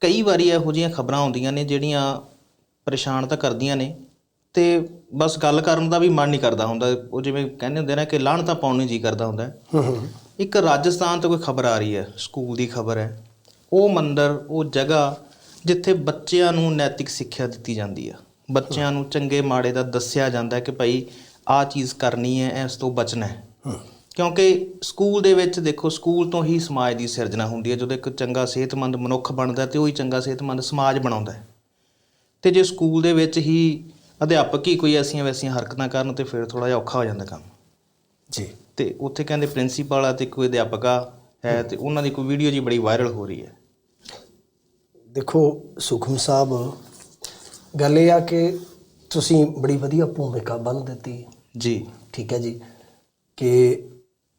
ਕਈ ਵਾਰੀ ਇਹੋ ਜਿਹੀਆਂ ਖਬਰਾਂ ਆਉਂਦੀਆਂ ਨੇ ਜਿਹੜੀਆਂ ਪਰੇਸ਼ਾਨ ਤਾਂ ਕਰਦੀਆਂ ਨੇ ਤੇ ਬਸ ਗੱਲ ਕਰਨ ਦਾ ਵੀ ਮਨ ਨਹੀਂ ਕਰਦਾ ਹੁੰਦਾ। ਉਹ ਜਿਵੇਂ ਕਹਿੰਦੇ ਹੁੰਦੇ ਨੇ ਕਿ ਲਾਹਣ ਤਾਂ ਪਾਉਣ ਨੂੰ ਜੀ ਕਰਦਾ ਹੁੰਦਾ। ਇੱਕ ਰਾਜਸਥਾਨ ਤੋਂ ਕੋਈ ਖਬਰ ਆ ਰਹੀ ਹੈ, ਸਕੂਲ ਦੀ ਖਬਰ ਹੈ। ਉਹ ਮੰਦਰ, ਉਹ ਜਗ੍ਹਾ ਜਿੱਥੇ ਬੱਚਿਆਂ ਨੂੰ ਨੈਤਿਕ ਸਿੱਖਿਆ ਦਿੱਤੀ ਜਾਂਦੀ ਆ। ਬੱਚਿਆਂ ਨੂੰ ਚੰਗੇ ਮਾੜੇ ਦਾ ਦੱਸਿਆ ਜਾਂਦਾ ਕਿ ਭਾਈ ਆਹ ਚੀਜ਼ ਕਰਨੀ ਹੈ, ਇਸ ਤੋਂ ਬਚਣਾ ਹੈ। ਕਿਉਂਕਿ ਸਕੂਲ ਦੇ ਵਿੱਚ ਦੇਖੋ ਸਕੂਲ ਤੋਂ ਹੀ ਸਮਾਜ ਦੀ ਸਿਰਜਣਾ ਹੁੰਦੀ ਹੈ। ਜਦੋਂ ਇੱਕ ਚੰਗਾ ਸਿਹਤਮੰਦ ਮਨੁੱਖ ਬਣਦਾ ਤੇ ਉਹ ਹੀ ਚੰਗਾ ਸਿਹਤਮੰਦ ਸਮਾਜ ਬਣਾਉਂਦਾ ਹੈ। ਤੇ ਜੇ ਸਕੂਲ ਦੇ ਵਿੱਚ ਹੀ ਅਧਿਆਪਕ ਹੀ ਕੋਈ ਐਸੀਆਂ ਵੈਸੀਆਂ ਹਰਕਤਾਂ ਕਰਨ ਤੇ ਫਿਰ ਥੋੜਾ ਜਿਹਾ ਔਖਾ ਹੋ ਜਾਂਦਾ ਕੰਮ। ਜੀ। ਤੇ ਉੱਥੇ ਕਹਿੰਦੇ ਪ੍ਰਿੰਸੀਪਲ ਆ ਤੇ ਕੋਈ ਅਧਿਆਪਕਾ ਹੈ ਤੇ ਉਹਨਾਂ ਦੀ ਕੋਈ ਵੀਡੀਓ ਜੀ ਬੜੀ ਵਾਇਰਲ ਹੋ ਰਹੀ ਹੈ। ਦੇਖੋ ਸੁਖਮ ਸਾਹਿਬ ਗੱਲ ਇਹ ਆ ਕਿ ਤੁਸੀਂ ਬੜੀ ਵਧੀਆ ਭੂਮਿਕਾ ਬੰਨ ਦਿੱਤੀ। ਜੀ। ਠੀਕ ਹੈ ਜੀ ਕਿ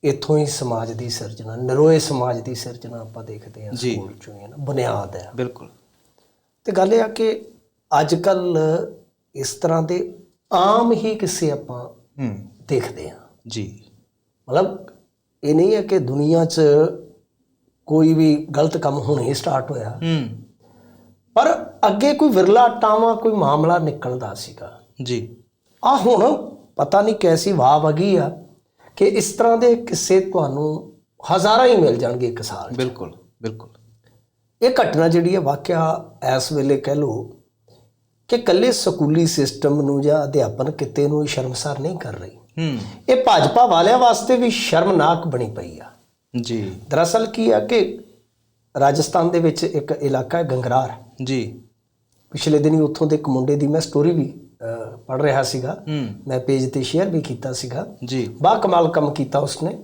ਇੱਥੋਂ ਹੀ ਸਮਾਜ ਦੀ ਸਿਰਜਣਾ ਨਰੋਏ ਸਮਾਜ ਦੀ ਸਿਰਜਣਾ ਆਪਾਂ ਦੇਖਦੇ ਹਾਂ। ਸਕੂਲ ਚੋਂ ਹੀ ਹੈ ਨਾ ਬੁਨਿਆਦ ਹੈ। ਬਿਲਕੁਲ। ਤੇ ਗੱਲ ਇਹ ਆ ਕਿ ਅੱਜ ਕੱਲ ਇਸ ਤਰ੍ਹਾਂ ਦੇ ਆਮ ਹੀ ਕਿਸੇ ਆਪਾਂ ਹੂੰ। ਦੇਖਦੇ ਹਾਂ। ਜੀ। ਮਤਲਬ ਇਹ ਨਹੀਂ ਹੈ ਕਿ ਦੁਨੀਆ 'ਚ ਕੋਈ ਵੀ ਗਲਤ ਕੰਮ ਹੁਣੇ ਸਟਾਰਟ ਹੋਇਆ। ਹੂੰ। ਪਰ ਅੱਗੇ ਕੋਈ ਵਿਰਲਾ ਟਾਵਾ ਕੋਈ ਮਾਮਲਾ ਨਿਕਲਦਾ ਸੀਗਾ। ਜੀ। ਆ ਹੁਣ ਪਤਾ ਨਹੀਂ ਕੈਸੀ ਵਾਹ ਵਗੀ ਆ। ਕਿ ਇਸ ਤਰ੍ਹਾਂ ਦੇ ਕਿੱਸੇ ਤੁਹਾਨੂੰ ਹਜ਼ਾਰਾਂ ਹੀ ਮਿਲ ਜਾਣਗੇ ਇੱਕ ਸਾਲ। ਬਿਲਕੁਲ ਬਿਲਕੁਲ। ਇਹ ਘਟਨਾ ਜਿਹੜੀ ਹੈ ਵਾਕਿਆ ਇਸ ਵੇਲੇ ਕਹਿ ਲੋ ਕਿ ਕੱਲੇ ਸਕੂਲੀ ਸਿਸਟਮ ਨੂੰ ਜਾਂ ਅਧਿਆਪਨ ਕਿਤੇ ਨੂੰ ਸ਼ਰਮਸਾਰ ਨਹੀਂ ਕਰ ਰਹੀ। ਹੂੰ। ਇਹ ਭਾਜਪਾ ਵਾਲਿਆਂ ਵਾਸਤੇ ਵੀ ਸ਼ਰਮਨਾਕ ਬਣੀ ਪਈ ਆ। ਜੀ। ਦਰਅਸਲ ਕੀ ਆ ਕਿ ਰਾਜਸਥਾਨ ਦੇ ਵਿੱਚ ਇੱਕ ਇਲਾਕਾ ਹੈ ਗੰਗਰਾਰ। ਜੀ। ਪਿਛਲੇ ਦਿਨੀ ਉੱਥੋਂ ਦੇ ਇੱਕ ਮੁੰਡੇ ਦੀ ਮੈਂ ਸਟੋਰੀ ਵੀ ਪੜ ਰਿਹਾ ਸੀਗਾ। ਮੈਂ ਪੇਜ ਤੇ ਸ਼ੇਅਰ ਵੀ ਕੀਤਾ ਸੀਗਾ। ਜੀ। ਬਾ ਕਮਾਲ ਕੰਮ ਕੀਤਾ ਉਸਨੇ।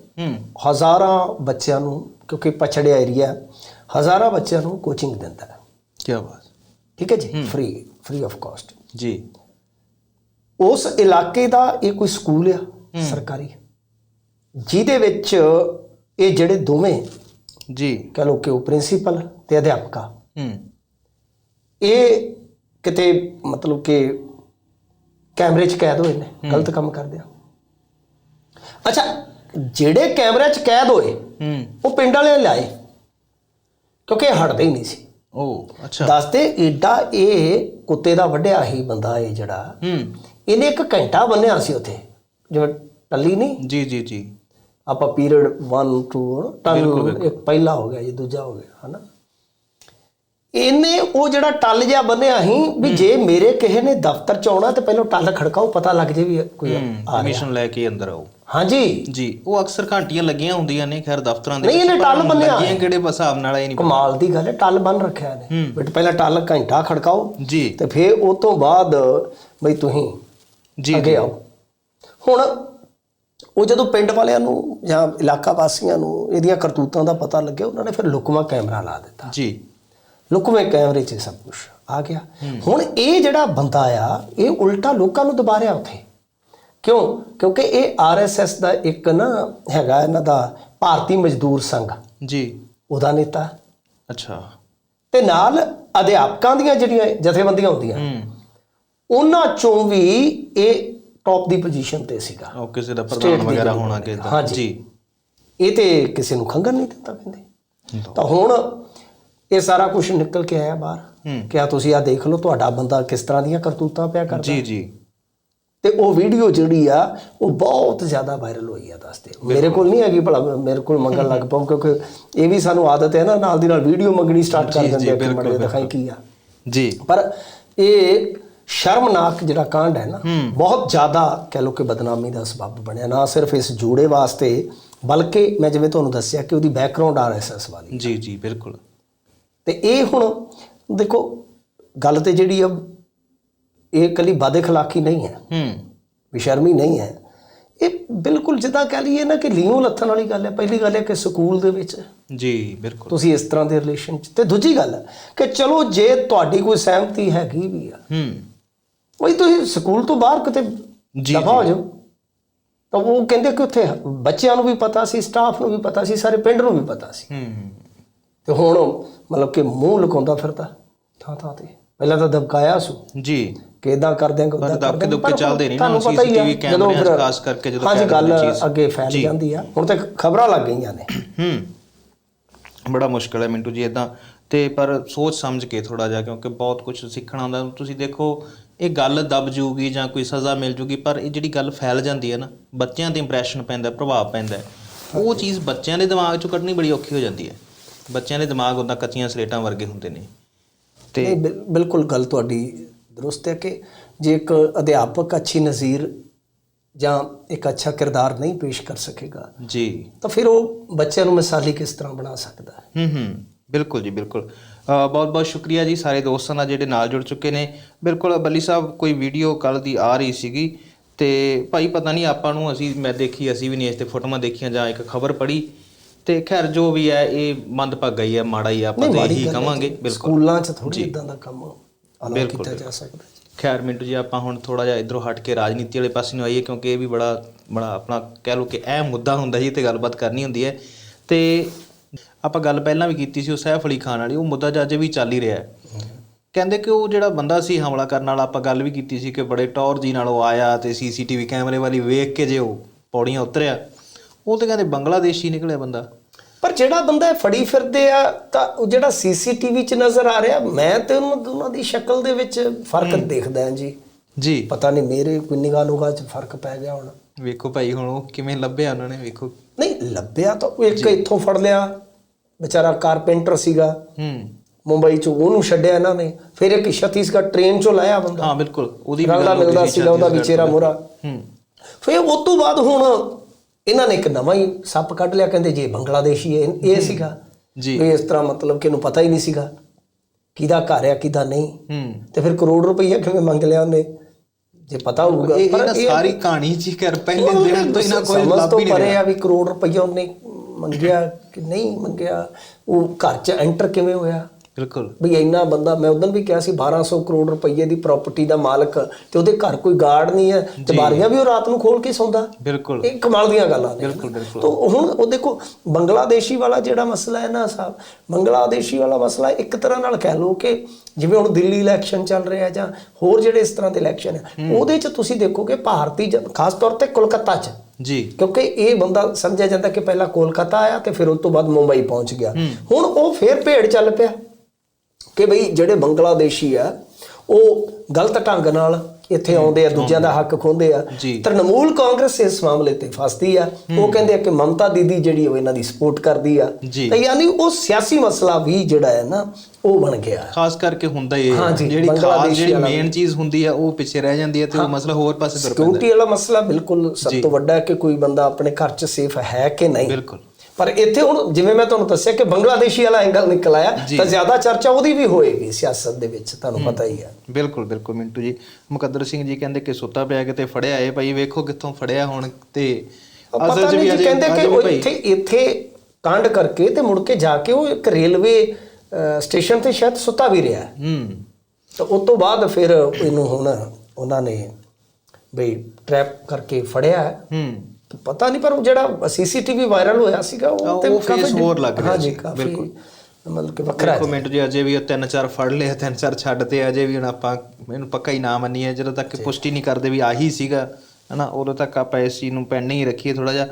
ਹਜ਼ਾਰਾਂ ਬੱਚਿਆਂ ਨੂੰ ਕਿਉਂਕਿ ਪਛੜਿਆ ਏਰੀਆ ਹਜ਼ਾਰਾਂ ਬੱਚਿਆਂ ਨੂੰ ਕੋਚਿੰਗ ਦਿੰਦਾ ਹੈ। ਕੀ ਬਾਤ। ਠੀਕ ਹੈ ਜੀ? ਫ੍ਰੀ ਫ੍ਰੀ ਆਫ ਕਾਸਟ ਜੀ। ਉਸ ਇਲਾਕੇ ਦਾ ਇਹ ਕੋਈ ਸਕੂਲ ਆ? ਸਰਕਾਰੀ। ਜਿਹਦੇ ਵਿੱਚ ਇਹ ਜਿਹੜੇ ਦੋਵੇਂ ਜੀ। ਕਹ ਲੋ ਕਿ ਉਹ ਪ੍ਰਿੰਸੀਪਲ ਤੇ ਅਧਿਆਪਕਾ। ਹੂੰ। ਇਹ ਕਿਤੇ ਮਤਲਬ ਕਿ ਕੈਮਰੇ 'ਚ ਕੈਦ ਹੋਏ ਨੇ ਗਲਤ ਕੰਮ ਕਰਦੇ ਆ। ਅੱਛਾ ਜਿਹੜੇ ਕੈਮਰੇ 'ਚ ਕੈਦ ਹੋਏ ਹੂੰ। ਉਹ ਪਿੰਡ ਵਾਲਿਆਂ ਨੇ ਲਾਏ ਕਿਉਂਕਿ ਇਹ ਹਟਦੇ ਹੀ ਨਹੀਂ ਸੀ। ਉਹ ਅੱਛਾ। ਦੱਸਦੇ ਏਡਾ ਇਹ ਕੁੱਤੇ ਦਾ ਵੱਡਿਆ ਹੀ ਬੰਦਾ ਇਹ ਜਿਹੜਾ ਹੂੰ। ਇਹਨੇ ਇੱਕ ਘੰਟਾ ਬੰਨਿਆ ਸੀ ਉੱਥੇ ਜਿਵੇਂ ਟੱਲੀ ਨਹੀਂ? ਜੀ ਜੀ ਜੀ। ਆਪਾਂ ਪੀਰੀਅਡ 1 2 ਟੱਲ ਇੱਕ ਪਹਿਲਾ ਹੋ ਗਿਆ ਜੀ ਦੂਜਾ ਹੋ ਗਿਆ ਹਨਾ? ਇਹਨੇ ਉਹ ਜਿਹੜਾ ਟੱਲ ਜਿਹਾ ਬੰਨਿਆ ਸੀ ਵੀ ਜੇ ਮੇਰੇ ਕਿਸੇ ਨੇ ਦਫ਼ਤਰ ਚ ਆਉਣਾ ਤੇ ਪਹਿਲਾਂ ਟੱਲ ਖੜਕਾਓ ਪਤਾ ਲੱਗ ਜੇ ਵੀ ਕੋਈ ਆ ਰਿਹਾ ਕਮਿਸ਼ਨ ਲੈ ਕੇ ਅੰਦਰ ਆਓ। ਹਾਂਜੀ। ਜੀ ਉਹ ਅਕਸਰ ਘੰਟੀਆਂ ਲੱਗੀਆਂ ਹੁੰਦੀਆਂ ਨੇ ਖੈਰ ਦਫ਼ਤਰਾਂ ਦੇ ਨਹੀਂ, ਇਹਨੇ ਟੱਲ ਬੰਨਿਆ। ਲੱਗੀਆਂ ਕਿਹੜੇ ਹਿਸਾਬ ਨਾਲ ਇਹ ਨਹੀਂ। ਕਮਾਲ ਦੀ ਗੱਲ ਹੈ ਟੱਲ ਬੰਨ ਰੱਖਿਆ ਨੇ ਬਟ ਪਹਿਲਾਂ ਟੱਲ ਘੰਟਾ ਖੜਕਾਓ ਜੀ। ਤੇ ਫਿਰ ਉਹ ਤੋਂ ਬਾਅਦ ਬਈ ਤੁਸੀਂ ਜੀ ਅੱਗੇ ਆਓ। ਹੁਣ ਉਹ ਜਦੋਂ ਪਿੰਡ ਵਾਲਿਆਂ ਨੂੰ ਜਾਂ ਇਲਾਕਾ ਵਾਸੀਆਂ ਨੂੰ ਇਹਦੀਆਂ ਕਰਤੂਤਾਂ ਦਾ ਪਤਾ ਲੱਗਿਆ ਉਹਨਾਂ ਨੇ ਫਿਰ ਲੁਕਵਾ ਕੈਮਰਾ ਲਾ ਦਿੱਤਾ। ਜੀ। ਲੁਕਵੇਂ ਕੈਮਰੇ 'ਚ ਸਭ ਕੁਝ ਆ ਗਿਆ। ਹੁਣ ਇਹ ਜਿਹੜਾ ਬੰਦਾ ਆ ਇਹ ਉਲਟਾ ਲੋਕਾਂ ਨੂੰ ਦਬਾ ਰਿਹਾ ਉੱਥੇ। ਕਿਉਂ? ਕਿਉਂਕਿ ਇਹ ਆਰਐਸਐਸ ਦਾ ਇੱਕ ਨਾ ਹੈਗਾ ਇਹਨਾਂ ਦਾ ਭਾਰਤੀ ਮਜ਼ਦੂਰ ਸੰਘ। ਜੀ। ਉਹਦਾ ਨੇਤਾ। ਅੱਛਾ। ਤੇ ਨਾਲ ਅਧਿਆਪਕਾਂ ਦੀਆਂ ਜਿਹੜੀਆਂ ਜਥੇਬੰਦੀਆਂ ਹੁੰਦੀਆਂ ਹੂੰ। ਉਹਨਾਂ ਚੋਂ ਵੀ ਇਹ ਟੌਪ ਦੀ ਪੋਜੀਸ਼ਨ ਤੇ ਸੀਗਾ। ਉਹ ਕਿਸੇ ਦਾ ਪ੍ਰਧਾਨ ਵਗੈਰਾ ਹੋਣਾ ਕਿਸੇ ਦਾ ਹਾਂਜੀ। ਜੀ। ਇਹ ਤੇ ਕਿਸੇ ਨੂੰ ਖੰਗਰ ਨਹੀਂ ਦਿੱਤਾ ਕਹਿੰਦੇ। ਤਾਂ ਹੁਣ ਇਹ ਸਾਰਾ ਕੁਝ ਨਿਕਲ ਕੇ ਆਇਆ ਬਾਹਰ। ਕਿਆ ਤੁਸੀਂ ਆ ਦੇਖ ਲਓ ਤੁਹਾਡਾ ਬੰਦਾ ਕਿਸ ਤਰ੍ਹਾਂ ਦੀਆਂ ਕਰਤੂਤਾਂ ਪਿਆ ਕਰਦਾ। ਜੀ ਜੀ। ਤੇ ਉਹ ਵੀਡੀਓ ਜਿਹੜੀ ਆ ਉਹ ਬਹੁਤ ਜ਼ਿਆਦਾ ਵਾਇਰਲ ਹੋਈ ਆ ਦੱਸਦੇ ਮੇਰੇ ਕੋਲ ਨਹੀਂ ਹੈਗੀ ਭਲਾ ਮੇਰੇ ਕੋਲ ਮੰਗਣ ਲੱਗ ਪਾਉ ਕਿਉਂਕਿ ਇਹ ਵੀ ਸਾਨੂੰ ਆਦਤ ਹੈ ਨਾ ਨਾਲ ਦੀ ਨਾਲ ਵੀਡੀਓ ਮੰਗਣੀ ਸਟਾਰਟ ਕਰ ਦਿੰਦੇ ਆ ਕਿ ਮੜੇ ਦਿਖਾਈ ਕੀ ਆ। ਜੀ। ਪਰ ਇਹ ਸ਼ਰਮਨਾਕ ਜਿਹੜਾ ਕਾਂਡ ਹੈ ਨਾ ਬਹੁਤ ਜ਼ਿਆਦਾ ਕਹਿ ਲੋ ਕਿ ਬਦਨਾਮੀ ਦਾ ਸਬਬ ਬਣਿਆ। ਨਾ ਸਿਰਫ ਇਸ ਜੋੜੇ ਵਾਸਤੇ ਬਲਕਿ ਮੈਂ ਜਿਵੇਂ ਤੁਹਾਨੂੰ ਦੱਸਿਆ ਕਿ ਉਹਦੀ ਬੈਕਗ੍ਰਾਉਂਡ ਆਰਐਸਐਸ ਵਾਲੀ। ਜੀ ਜੀ ਬਿਲਕੁਲ। ਤੇ ਇਹ ਹੁਣ ਦੇਖੋ ਗੱਲ ਤੇ ਜਿਹੜੀ ਆ ਇਹ ਕੱਲੀ ਬਾਦੇ ਖਲਾਕੀ ਨਹੀਂ ਹੈ। ਹੂੰ। ਬੇਸ਼ਰਮੀ ਨਹੀਂ ਹੈ। ਇਹ ਬਿਲਕੁਲ ਜਿੱਦਾਂ ਕਹਿ ਲਈਏ ਨਾ ਕਿ ਲੀਓ ਲੱਥਣ ਵਾਲੀ ਗੱਲ ਹੈ। ਪਹਿਲੀ ਗੱਲ ਹੈ ਕਿ ਸਕੂਲ ਦੇ ਵਿੱਚ ਜੀ ਬਿਲਕੁਲ। ਤੁਸੀਂ ਇਸ ਤਰ੍ਹਾਂ ਦੇ ਰਿਲੇਸ਼ਨ ਚ। ਤੇ ਦੂਜੀ ਗੱਲ ਕਿ ਚਲੋ ਜੇ ਤੁਹਾਡੀ ਕੋਈ ਸਹਿਮਤੀ ਹੈਗੀ ਵੀ ਆ ਹੂੰ। ਬਈ ਤੁਸੀਂ ਸਕੂਲ ਤੋਂ ਬਾਹਰ ਕਿਤੇ ਜੀ, ਦਫਾ ਹੋ ਜਾਓ। ਤਾਂ ਉਹ ਕਹਿੰਦੇ ਕਿ ਉੱਥੇ ਬੱਚਿਆਂ ਨੂੰ ਵੀ ਪਤਾ ਸੀ ਸਟਾਫ ਨੂੰ ਵੀ ਪਤਾ ਸੀ ਸਾਰੇ ਪਿੰਡ ਨੂੰ ਵੀ ਪਤਾ ਸੀ। ਹੂੰ। ਤੇ ਹੁਣ ਮਤਲਬ ਕਿ ਮੂੰਹ ਲੁਕਾਉਂਦਾ ਫਿਰਦਾ ਥਾਂ ਥਾਂ ਤੇ। ਪਹਿਲਾਂ ਤਾਂ ਦਬਕਾਇਆ ਸੂ। ਜੀ। ਕਿ ਇਦਾਂ ਕਰ ਦਿਆਂਗੇ ਉਦਾਂ ਪਰ ਕਰ ਦਬਕੇ ਦਿਆਂਗੇ ਦੁਬਕੇ ਪਰ ਚੱਲਦੇ ਨਹੀਂ ਨਾ, ਆ, 'ਚ ਫਿਰ- ਖਾਸ ਕਰਕੇ ਜਦੋਂ ਹਾਂਜੀ ਗੱਲ। ਅੱਗੇ ਫੈਲ ਜਾਂਦੀ ਆ। ਹੁਣ ਤੇ ਖਬਰਾਂ ਲੱਗ ਗਈਆਂ ਨੇ। ਹੂੰ। ਬੜਾ ਮੁਸ਼ਕਲ ਹੈ ਮਿੰਟੂ ਜੀ ਇਦਾਂ ਤੇ ਪਰ ਸੋਚ ਸਮਝ ਕੇ ਥੋੜਾ ਜਿਹਾ ਕਿਉਂਕਿ ਬਹੁਤ ਕੁਝ ਸਿੱਖਣਾ ਹੁੰਦਾ। ਤੁਸੀਂ ਦੇਖੋ ਇਹ ਗੱਲ ਦਬ ਜੂਗੀ ਜਾਂ ਕੋਈ ਸਜ਼ਾ ਮਿਲ ਜੂਗੀ ਪਰ ਇਹ ਜਿਹੜੀ ਗੱਲ ਫੈਲ ਜਾਂਦੀ ਹੈ ਨਾ ਬੱਚਿਆਂ ਤੇ ਇੰਪ੍ਰੈਸ਼ਨ ਪੈਂਦਾ ਪ੍ਰਭਾਵ ਪੈਂਦਾ। ਉਹ ਚੀਜ਼ ਬੱਚਿਆਂ ਦੇ ਦਿਮਾਗ 'ਚੋਂ ਕੱਢਣੀ ਬੜੀ ਔਖੀ ਹੋ ਜਾਂਦੀ ਹੈ। ਬੱਚਿਆਂ ਦੇ ਦਿਮਾਗ ਉਹਨਾਂ ਕੱਚੀਆਂ ਸਲੇਟਾਂ ਵਰਗੇ ਹੁੰਦੇ ਨੇ। ਤੇ ਬਿਲਕੁਲ ਗੱਲ ਤੁਹਾਡੀ ਦਰੁਸਤ ਹੈ ਕਿ ਜੇ ਇੱਕ ਅਧਿਆਪਕ ਅੱਛੀ ਨਜ਼ੀਰ ਜਾਂ ਇੱਕ ਅੱਛਾ ਕਿਰਦਾਰ ਨਹੀਂ ਪੇਸ਼ ਕਰ ਸਕੇਗਾ ਜੀ। ਤਾਂ ਫਿਰ ਉਹ ਬੱਚਿਆਂ ਨੂੰ ਮਿਸਾਲੀ ਕਿਸ ਤਰ੍ਹਾਂ ਬਣਾ ਸਕਦਾ ਹੈ? ਹੂੰ ਹੂੰ। ਬਿਲਕੁਲ ਜੀ ਬਿਲਕੁਲ। ਬਹੁਤ ਬਹੁਤ ਸ਼ੁਕਰੀਆ ਜੀ ਸਾਰੇ ਦੋਸਤਾਂ ਦਾ ਜਿਹੜੇ ਨਾਲ ਜੁੜ ਚੁੱਕੇ ਨੇ। ਬਿਲਕੁਲ ਬੱਲੀ ਸਾਹਿਬ ਕੋਈ ਵੀਡੀਓ ਕੱਲ ਦੀ ਆ ਰਹੀ ਸੀਗੀ ਤੇ ਭਾਈ ਪਤਾ ਨਹੀਂ ਆਪਾਂ ਨੂੰ ਅਸੀਂ ਮੈਂ ਦੇਖੀ ਅਸੀਂ ਵੀ ਨਹੀਂ ਇਸ ਤੇ ਫੋਟੋਆਂ ਦੇਖੀਆਂ ਜਾਂ ਇੱਕ ਖਬਰ ਪੜ੍ਹੀ। ਤੇ ਖੈਰ ਜੋ ਵੀ ਹੈ ਇਹ ਮੰਦਭਾਗਾ ਹੀ ਹੈ ਮਾੜਾ ਹੀ ਹੈ ਆਪਾਂ ਤੇ ਇਹੀ ਕਵਾਂਗੇ ਬਿਲਕੁਲ। ਸਕੂਲਾਂ 'ਚ ਥੋੜੀ ਇਦਾਂ ਦਾ ਕੰਮ ਅਲਾਉ ਬਿਲਕੁਲ, ਕੀਤਾ ਜਾ ਸਕਦਾ ਖੈਰ ਮਿੰਟੂ ਜੀ ਆਪਾਂ ਹੁਣ ਥੋੜਾ ਜਿਹਾ ਇਧਰੋਂ ਹਟ ਕੇ ਰਾਜਨੀਤੀ ਵਾਲੇ ਪਾਸੇ ਨੂੰ ਆਈਏ ਕਿਉਂਕਿ ਇਹ ਵੀ ਬੜਾ ਬੜਾ ਆਪਣਾ ਕਹਿ ਲਓ ਕਿ ਅਹਿਮ ਮੁੱਦਾ ਹੁੰਦਾ ਜੀ ਤੇ ਗੱਲਬਾਤ ਕਰਨੀ ਹੁੰਦੀ ਹੈ। ਤੇ ਆਪਾਂ ਗੱਲ ਪਹਿਲਾਂ ਵੀ ਕੀਤੀ ਸੀ ਉਹ ਸੈਫ ਅਲੀ ਖਾਨ ਵਾਲੀ ਉਹ ਮੁੱਦਾ ਅੱਜ ਅਜੇ ਵੀ ਚੱਲ ਹੀ ਰਿਹਾ ਹੈ। ਕਹਿੰਦੇ ਕਿ ਉਹ ਜਿਹੜਾ ਬੰਦਾ ਸੀ ਹਮਲਾ ਕਰਨ ਵਾਲਾ ਆਪਾਂ ਗੱਲ ਵੀ ਕੀਤੀ ਸੀ ਕਿ ਬੜੇ ਟੌਰ ਜੀ ਨਾਲ ਉਹ ਆਇਆ ਤੇ ਸੀਸੀਟੀਵੀ ਕੈਮਰੇ ਵਾਲੀ ਵੇਖ ਕੇ ਜੇ ਉਹ ਪੌੜੀਆਂ ਉਤਰਿਆ। ਉਹ ਤੇ ਕਹਿੰਦੇ ਬੰਗਲਾਦੇਸ਼ੀ ਨਿਕਲਿਆ ਬੰਦਾ। ਪਰ ਜਿਹੜਾ ਬੰਦਾ ਫੜੀ ਫਿਰਦੇ ਆ ਤਾਂ ਉਹ ਜਿਹੜਾ ਸੀਸੀਟੀਵੀ 'ਚ ਨਜ਼ਰ ਆ ਰਿਹਾ ਮੈਂ ਤੇ ਉਹਨਾਂ ਦੋਨਾਂ ਦੀ ਸ਼ਕਲ ਦੇ ਵਿੱਚ ਫ਼ਰਕ ਦੇਖਦਾ ਹਾਂ ਜੀ। ਜੀ। ਪਤਾ ਨਹੀਂ ਮੇਰੇ ਕੋਈ ਨਿਗਾਹ ਨੂਗਾਹ 'ਚ ਫ਼ਰਕ ਪੈ ਗਿਆ ਹੋਣਾ। ਵੇਖੋ ਭਾਈ ਹੁਣ ਉਹ ਕਿਵੇਂ ਲੱਭਿਆ ਉਹਨਾਂ ਨੇ ਵੇਖੋ। ਨਹੀਂ ਲੱਭਿਆ ਤਾਂ ਉਹ ਇੱਕ ਇੱਥੋਂ ਫੜ ਲਿਆ। ਵਿਚਾਰਾ ਕਾਰਪੈਂਟਰ ਸੀਗਾ। ਹੂੰ। ਮੁੰਬਈ 'ਚ ਉਹਨੂੰ ਛੱਡਿਆ ਇਹਨਾਂ ਨੇ। ਫਿਰ ਇੱਕ ਛੱਤੀਸਗੜ੍ਹ ਟ੍ਰੇਨ 'ਚੋਂ ਲਾਇਆ ਬੰਦਾ। ਹਾਂ ਬਿਲਕੁਲ। ਉਹਦੀ ਮਿਲਦਾ ਸੀਗਾ ਉਹਦਾ ਵੀ ਛੱਤੀਸਗੜ੍ਹ ਚਿਹਰਾ ਤੋਂ। ਮੋਰਾ ਹੂੰ। ਫਿਰ ਉਸ ਤੋਂ ਬਾਅਦ ਹੁਣ ਇਹਨਾਂ ਨੇ ਇੱਕ ਨਵਾਂ ਹੀ ਸੱਪ ਕੱਢ ਲਿਆ ਕਹਿੰਦੇ ਜੇ ਬੰਗਲਾਦੇਸ਼ੀ ਹੈ ਇਹ ਸੀਗਾ। ਜੀ। ਵੀ ਇਸ ਤਰ੍ਹਾਂ ਮਤਲਬ ਕਿ ਇਹਨੂੰ ਪਤਾ ਹੀ ਨਹੀਂ ਸੀਗਾ ਕਿਹਦਾ ਘਰ ਆ ਕਿਹਦਾ ਨਹੀਂ। ਹੂੰ। ਤੇ ਫਿਰ ਕਰੋੜ ਰੁਪਈਆ ਕਿਵੇਂ ਮੰਗ ਲਿਆ ਉਹਨੇ? ਜੇ ਪਤਾ ਹੋਊਗਾ। ਪਰ ਇਹ- ਸਾਰੀ ਕਹਾਣੀ ਹੀ ਕਰ ਪਹਿਲੇ ਦਿਨ ਤੋਂ ਇਹਨਾਂ ਕੋਈ ਲੱਭ ਹੀ ਨਹੀਂ ਪਰੇ ਆ ਵੀ ਕਰੋੜ ਰੁਪਈਆ ਉਹਨੇ ਮੰਗਿਆ ਕਿ ਨਹੀਂ ਮੰਗਿਆ। ਉਹ ਘਰ 'ਚ ਐਂਟਰ ਕਿਵੇਂ ਹੋਇਆ? ਬਿਲਕੁਲ। ਵੀ ਇੰਨਾ ਬੰਦਾ ਮੈਂ ਉਦੋਂ ਵੀ ਕਿਹਾ ਸੀ 1200 ਕਰੋੜ ਰੁਪਏ ਦੀ ਪ੍ਰਾਪਰਟੀ ਦਾ ਮਾਲਕ ਤੇ ਉਹਦੇ ਘਰ ਕੋਈ ਗਾਰਡ ਨਹੀਂ ਹੈ ਤੇ ਬਾਰੀਆਂ ਵੀ ਉਹ ਰਾਤ ਨੂੰ ਖੋਲ ਕੇ ਸੌਂਦਾ। ਬਿਲਕੁਲ। ਇਹ ਕਮਾਲ ਦੀਆਂ ਗੱਲਾਂ ਨੇ। ਬਿਲਕੁਲ ਬਿਲਕੁਲ। ਤੋ ਹੁਣ ਉਹ ਦੇਖੋ ਬੰਗਲਾਦੇਸ਼ੀ ਵਾਲਾ ਜਿਹੜਾ ਮਸਲਾ ਹੈ ਨਾ ਸਾਹਿਬ ਬੰਗਲਾਦੇਸ਼ੀ ਵਾਲਾ ਮਸਲਾ ਇੱਕ ਤਰ੍ਹਾਂ ਨਾਲ ਕਹਿ ਲਓ ਕਿ ਜਿਵੇਂ ਹੁਣ ਦਿੱਲੀ ਇਲੈਕਸ਼ਨ ਚੱਲ ਰਿਹਾ ਜਾਂ ਹੋਰ ਜਿਹੜੇ ਇਸ ਤਰ੍ਹਾਂ ਦੇ ਇਲੈਕਸ਼ਨ ਹੈ। ਉਹਦੇ 'ਚ ਤੁਸੀਂ ਦੇਖੋਗੇ ਭਾਰਤੀ ਜਨ- ਖਾਸ ਤੌਰ ਤੇ ਕੋਲਕਾਤਾ 'ਚ। ਜੀ। ਕਿਉਂਕਿ ਇਹ ਬੰਦਾ ਸਮਝਿਆ ਜਾਂਦਾ ਕਿ ਪਹਿਲਾਂ ਕੋਲਕਾਤਾ ਆਇਆ ਤੇ ਫਿਰ ਉਸ ਤੋਂ ਬਾਅਦ ਮੁੰਬਈ ਪਹੁੰਚ ਗਿਆ। ਹੁਣ ਉਹ ਫੇਰ ਭੇੜ ਚੱਲ ਪਿਆ। ਕਿ ਬਈ ਜਿਹੜੇ ਬੰਗਲਾਦੇਸ਼ੀ ਆ ਉਹ ਗਲਤ ਢੰਗ ਨਾਲ ਇੱਥੇ ਆਉਂਦੇ ਆ ਦੂਜਿਆਂ ਦਾ ਹੱਕ ਖੋਹਦੇ ਆ। ਤ੍ਰਿਣਮੂਲ ਕਾਂਗਰਸ ਇਸ ਮਾਮਲੇ ਤੇ ਫਸਦੀ ਆ। ਉਹ ਕਹਿੰਦੇ ਆ ਕਿ ਮਮਤਾ ਦੀਦੀ ਜਿਹੜੀ ਉਹ ਇਹਨਾਂ ਦੀ ਸਪੋਰਟ ਕਰਦੀ ਆ। ਤਾਂ ਯਾਨੀ ਉਹ ਸਿਆਸੀ ਮਸਲਾ ਵੀ ਜਿਹੜਾ ਹੈ ਨਾ ਉਹ ਬਣ ਗਿਆ ਖਾਸ ਕਰਕੇ ਹੁੰਦਾ ਇਹ ਜਿਹੜੀ ਖਾਸ ਜਿਹੜੀ ਮੇਨ ਚੀਜ਼ ਹੁੰਦੀ ਆ ਉਹ ਪਿੱਛੇ ਰਹਿ ਜਾਂਦੀ ਹੈ ਤੇ ਉਹ ਮਸਲਾ ਹੋਰ ਪਾਸੇ ਤੁਰ ਪੈਂਦਾ ਸਿਕਿਉਰਿਟੀ ਵਾਲਾ ਮਸਲਾ ਬਿਲਕੁਲ ਸਭ ਤੋਂ ਵੱਡਾ ਹੈ ਕਿ ਕੋਈ ਬੰਦਾ ਆਪਣੇ ਘਰ 'ਚ ਸੇਫ ਹੈ ਕਿ ਨਹੀਂ। ਬਿਲਕੁਲ। ਪਰ ਇੱਥੇ ਹੁਣ ਜਿਵੇਂ ਮੈਂ ਤੁਹਾਨੂੰ ਦੱਸਿਆ ਕਿ ਬੰਗਲਾਦੇਸ਼ੀ ਵਾਲਾ ਐਂਗਲ ਨਿਕਲ ਆਇਆ ਤਾਂ ਜ਼ਿਆਦਾ ਚਰਚਾ ਉਹਦੀ ਵੀ ਹੋਏਗੀ ਸਿਆਸਤ ਦੇ ਵਿੱਚ ਤੁਹਾਨੂੰ ਪਤਾ ਹੀ ਹੈ। ਬਿਲਕੁਲ ਬਿਲਕੁਲ ਮਿੰਟੂ ਜੀ। ਮੁਕੱਦਰ ਸਿੰਘ ਜੀ ਕਹਿੰਦੇ ਕਿ ਸੁੱਤਾ ਪਿਆ ਕਿਤੇ ਫੜਿਆ ਏ ਭਾਈ ਵੇਖੋ ਕਿੱਥੋਂ ਫੜਿਆ ਹੁਣ ਤੇ ਅਸਲ ਜੀ ਕਹਿੰਦੇ ਕਿ ਇੱਥੇ ਇੱਥੇ ਕਾਂਡ ਕਰਕੇ ਤੇ ਮੁੜ ਕੇ ਜਾ ਕੇ ਉਹ ਇੱਕ ਰੇਲਵੇ ਸਟੇਸ਼ਨ ਤੇ ਸ਼ਾਇਦ ਸੁੱਤਾ ਵੀ ਰਿਹਾ। ਹੈ। ਤਾਂ ਉਸ ਤੋਂ ਬਾਅਦ ਫਿਰ ਇਹਨੂੰ ਹੁਣ ਉਹਨਾਂ ਨੇ ਬਈ ਟ੍ਰੈਪ ਕਰਕੇ ਫੜਿਆ। ਹੈ। ਪਤਾ ਨਹੀਂ ਪਰ ਜਿਹੜਾ ਸੀਸੀਟੀਵੀ ਵਾਇਰਲ ਹੋਇਆ ਸੀਗਾ ਉਹ ਤੇ ਕਾਫੀ ਹੋਰ ਲੱਗ ਰਿਹਾ ਸੀ, ਬਿਲਕੁਲ। ਮਤਲਬ ਕਿ ਵੱਖਰਾ ਦੇਖੋ ਮਿੰਟੂ ਜੀ ਅਜੇ ਵੀ ਉਹ ਤਿੰਨ ਚਾਰ ਫੜ ਲਏ ਤਿੰਨ ਚਾਰ ਛੱਡ ਤੇ ਅਜੇ ਵੀ ਹੁਣ ਆਪਾਂ ਇਹਨੂੰ ਪੱਕਾ ਹੀ ਨਾ ਮੰਨੀਏ ਜਦੋਂ ਤੱਕ ਪੁਸ਼ਟੀ ਨਹੀਂ ਕਰਦੇ ਵੀ ਆਹੀ ਸੀਗਾ ਹਨਾ ਉਦੋਂ ਤੱਕ ਆਪਾਂ ਇਸ ਚੀਜ਼ ਨੂੰ ਪੈਂਡਿੰਗ ਹੀ ਰੱਖੀਏ ਥੋੜਾ ਜਿਹਾ